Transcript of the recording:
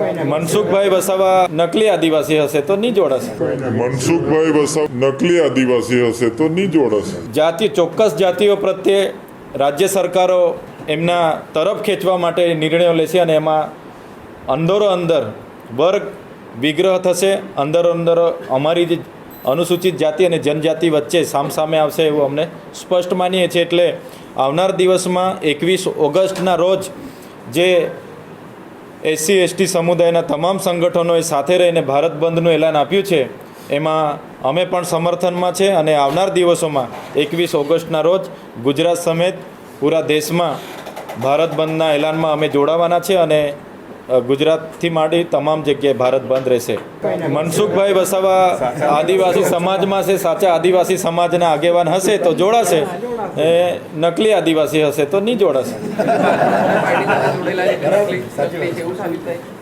મનસુખભાઈ વસાવા નકલી આદિવાસી હશે તો નહીં. જોડાશે મનસુખભાઈ વસાવ નકલી આદિવાસી હશે તો નહીં જોડાશે જાતિ ચોક્કસ જાતિઓ પ્રત્યે રાજ્ય સરકારો એમના તરફ ખેંચવા માટે નિર્ણયો લેશે અને એમાં અંદરો અંદર વર્ગ વિગ્રહ થશે. અંદરો અંદર અમારી જે અનુસૂચિત જાતિ અને જનજાતિ વચ્ચે સામસામે આવશે એવું અમને સ્પષ્ટ માનીએ છીએ. એટલે આવનાર દિવસમાં એકવીસ ઓગસ્ટના રોજ જે એસસી, એસટી સમુદાયના તમામ સંગઠનોએ સાથે રહીને ભારત બંધનું એલાન આપ્યું છે. એમાં અમે પણ સમર્થનમાં છે અને આવનાર દિવસોમાં એકવીસ ઓગસ્ટના રોજ ગુજરાત સમેત પૂરા દેશમાં ભારત બંધના એલાનમાં અમે જોડાવાના છે અને ગુજરાતથી માંડી તમામ જગ્યાએ ભારત બંધ રહેશે. મનસુખભાઈ વસાવા આદિવાસી સમાજમાં છે, સાચા આદિવાસી સમાજના આગેવાન હશે તો જોડાશે. એ નકલી આદિવાસી હશે તો નહીં જોડાશે.